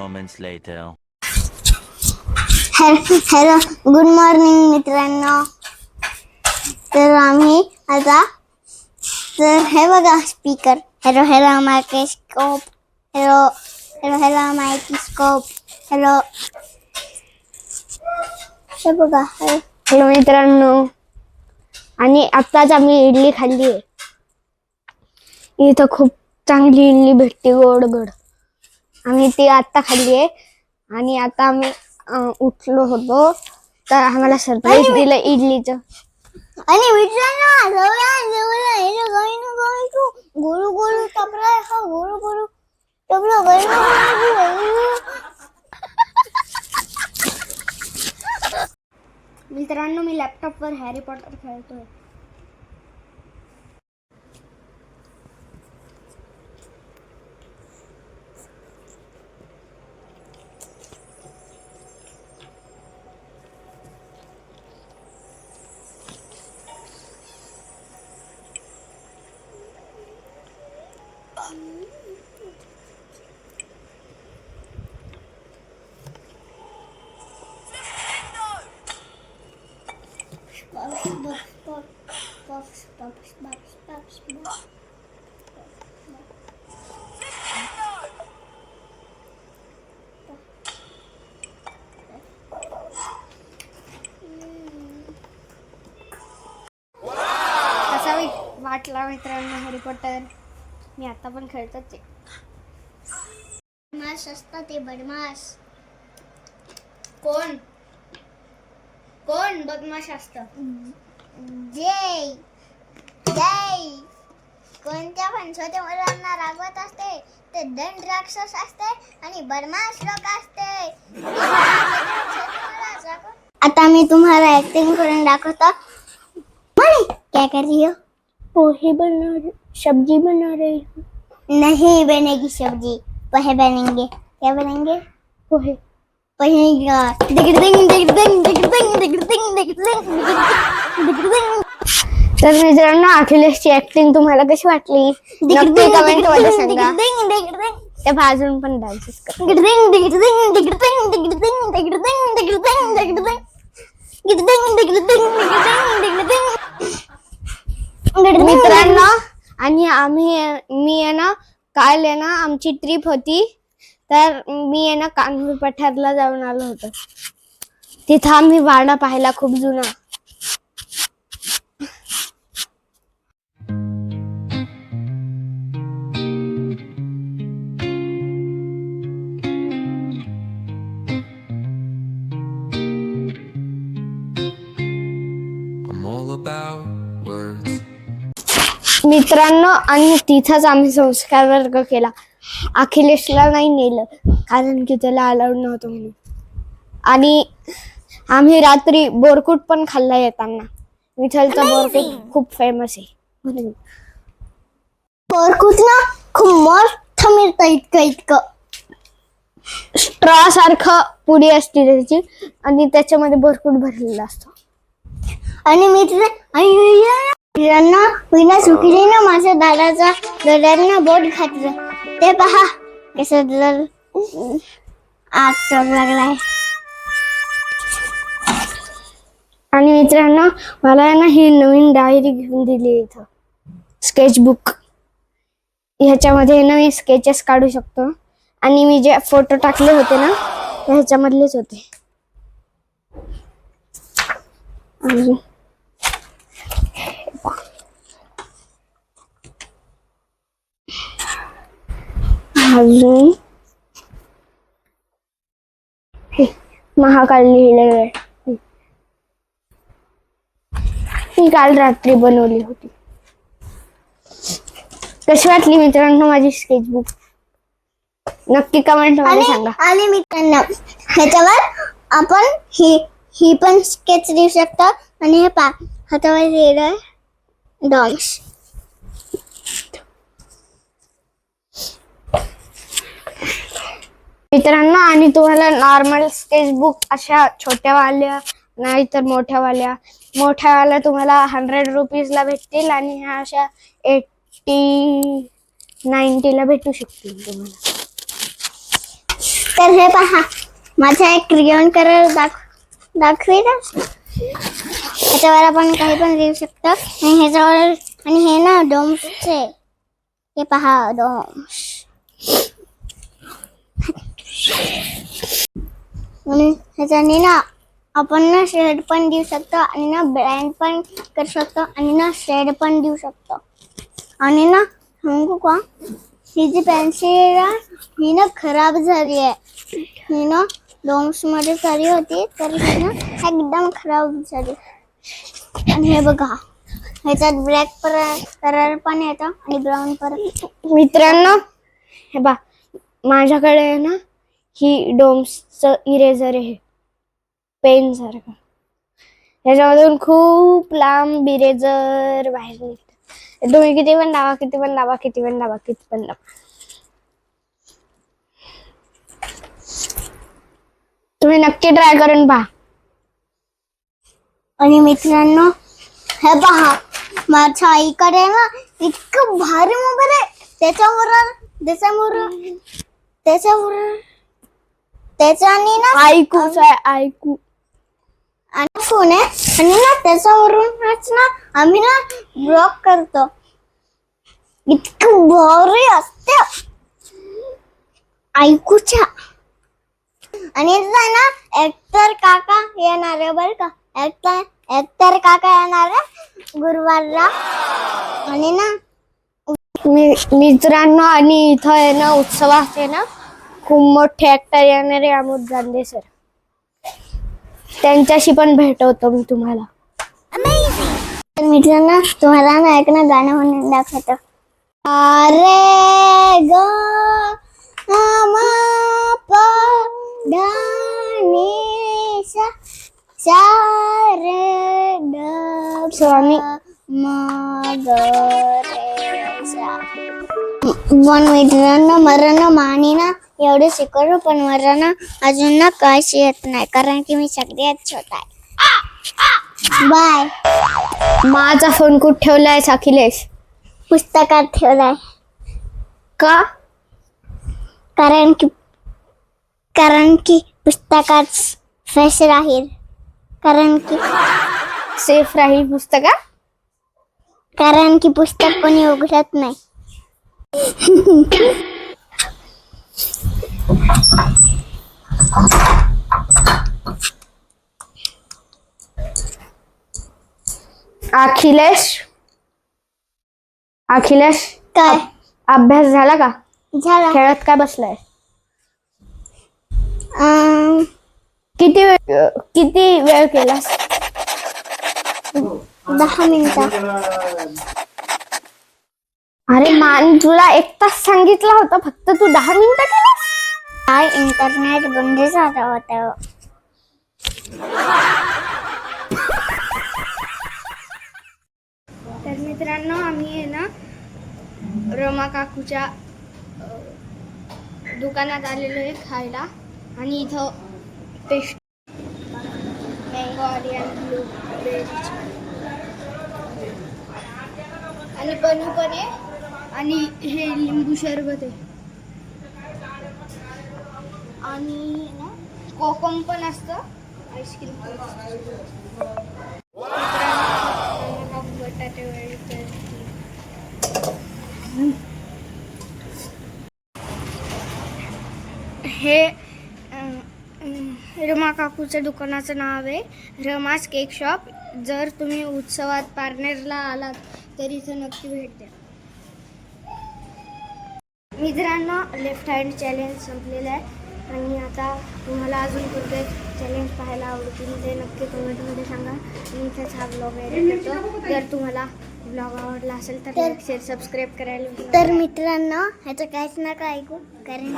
moments later. Hello good morning मित्रांनो. तर आम्ही आता तर हे बघा speaker hello hello microscope hello hello hello microscope hello हे बघा हे. हॅलो मित्रांनो. आणि आत्ताच आम्ही इडली खाल्ली आहे. इथं खूप चांगली इडली भेटते गोड गोड. आम्ही ती आत्ता खाल्ली आहे. आणि आता आम्ही अं, उठलो होतो. तर आम्हाला सरप्राईज दिलं इडलीचं. आणि मित्रांनो जवळ जवळ ना काही ना काही तू गोलू गोलू टपला हा गोलू गोलू मित्रांनो मी लॅपटॉपवर हॅरी पॉटर खेळतोय कसा मी वाटला मित्रांनो हॅरी पॉटर मी आता पण खेळतोच आहे. बदमाश असतात ते बदमाश. कोण? कोण? बदमाश असत. जय. जय. कोणत्या पण छोट्या मुलांना रागवत असते ते दंड राक्षस असते आणि बदमाश लोक असते. आता मी तुम्हाला ऍक्टिंग करून दाखवतो. क्या कर रही हो? पोहे बना रही- सब्जी बना रही हूँ. नहीं बनेगी सब्जी. पोहे बनेंगे. क्या बनेंगे? पोहे. तर मित्रांनो अखिलेशची ऍक्टिंग तुम्हाला कशी वाटली? कमेंटमध्ये सांगा. ते भाजून पण डान्सेस कर. मित्रांनो आणि आम्ही मी आहे ना काल आहे ना आमची ट्रिप होती. तर मी आहे ना कानपूर पठारला जाऊन आलो होतो. तिथं आम्ही वाडा पाहिला खूप जुना. मित्रांनो आणि तिथंच आम्ही संस्कार वर्ग केला. अखिलेशला नाही नेलं कारण की त्याला अलाउड नव्हतं म्हणून. आणि आम्ही रात्री बोरकुट पण खाल्ला येताना. विठ्ठलचा बोरकुट खूप फेमस आहे म्हणून. पोरकुट ना खूप मोठं मिळतं इतकं इतकं. स्ट्रॉ सारखं पुडी असते त्याची आणि त्याच्यामध्ये बोरकुट भरलेला असतो. आणि मित्र मित्रांनो विना ना माझ्या दादाचा दादांना बोट घातलं. ते पहा कसं जर आग चोर लागलाय. आणि मित्रांनो मला ना ही नवीन डायरी घेऊन दिली इथं. स्केचबुक ह्याच्यामध्ये ना मी स्केचेस काढू शकतो. आणि मी जे फोटो टाकले होते ना ह्याच्यामधलेच होते. अजून? महाकाल लिहिलेलं आहे मी काल रात्री बनवली होती. कशी वाटली मित्रांनो माझी स्केचबुक नक्की कमेंटमध्ये सांगा. आणि मित्रांनो ह्याच्यावर आपण ही ही पण स्केच देऊ शकतो. आणि हे पा हातावर लिहिलंय डॉग्स मित्रांनो आणि तुम्हाला नॉर्मल स्केचबुक अशा छोट्यावाल्या नाही तर मोठ्यावाल्या मोठ्यावाल्या तुम्हाला हंड्रेड रुपीजला भेटतील आणि ह्या अशा एट्टी नाईन्टीला भेटू शकतील तुम्हाला. तर हे पहा माझा एक क्रियन कलर दाख दाखवी ना त्याच्यावर आपण काही पण लिहू शकतो. आणि ह्याच्यावर आणि हे ना डोम्सचे. हे पहा डोम्स. म्हणून ह्याच्याने ना आपण ना शेड पण देऊ शकतो आणि ना ब्रँड पण करू शकतो आणि ना शेड पण देऊ शकतो. आणि ना सांगू का? ही जी पेन्सिल ही ना खराब झाली आहे. ही ना डोम्समध्ये झाली होती तर ही ना एकदम खराब झाली. आणि हे बघा ह्याच्यात ब्लॅक कलर पण येतो आणि ब्राऊन कलर मित्रांनो हे बा माझ्याकडे आहे ना ही डोम्सचं इरेझर आहे. पेन सारखं. ह्याच्यामधून खूप लांब इरेझर बाहेर निघतात तुम्ही किती पण दावा किती पण दावा किती पण दावा किती पण दाबा. तुम्ही नक्की ट्राय करून पहा. आणि मित्रांनो हे पहा. माझ्या आईकडे ना इतकं भारी मोबाईल आहे. त्याच्यावर त्याच्यावर त्याच्यावर त्याच्याने ना ऐकूच आहे ऐकू. आणि फोन आहे. आणि ना त्याच्यावरूनच ना आम्ही ना ब्लॉक करतो. इतकं भारी असते. ऐकूच्या. आणि इथं ना एकतर काका येणार आहे बरं का. एकतर एकतर काका येणार आहे गुरुवारला. आणि ना मी मित्रांनो आणि इथं आहे ना उत्सवात आहे ना खूप मोठे ऍक्टर येणारे आमोद गांधे सर त्यांच्याशी पण भेटवतो मी तुम्हाला. तर मित्रांनो तुम्हाला ना एक ना गाणं म्हणून दाखवतो. अरे ग स्वामी. पण मित्रांनो मला ना मानी ना एवढं शिकवलं पण मला ना अजून ना काहीच येत नाही कारण की मी सगळ्यात छोटा आहे. बाय माझा फोन कुठे ठेवलाय अखिलेश पुस्तकात ठेवलाय. का? कारण की कारण की पुस्तकात फ्रेश राहील. कारण की सेफ राहील पुस्तका कारण की पुस्तक कोणी उघडत नाही. अखिलेश? अखिलेश? काय? अभ्यास झाला का? झाला. खेळत का बसलाय? अं, किती वेळ किती वेळ केलास? दहा मिनिटं. अरे मान तुला एक तास सांगितला होता फक्त तू दहा मिनिटं केलास? काय इंटरनेट बंद झालं होतं? तर मित्रांनो आम्ही आहे ना रमा काकूच्या अ, दुकानात आलेलो आहे खायला. आणि इथं पेस्ट मँगो आली आणि ब्लूबेरीची आणि पनीर पण आहे. आणि हे लिंबू सरबत आहे. आणि ना कोकम पण असतं. आईस्क्रीम पण बटाटे हे रमा काकूच्या दुकानाचं नाव आहे. Rama's cake shop. जर तुम्ही उत्सवात पार्नेरला आलात तर इथं नक्की भेट द्या. मित्रांनो लेफ्ट हँड चॅलेंज संपलेलं आहे. आणि आता तुम्हाला अजून कोणते चॅलेंज पाहायला आवडतील ते नक्की कमेंटमध्ये सांगा मी इथेच हा ब्लॉग एडिट करतो जर तुम्हाला ब्लॉग आवडला असेल तर लाईक शेअर सबस्क्राईब करायला. तर मित्रांनो ह्याचं काहीच नका ऐकू कारण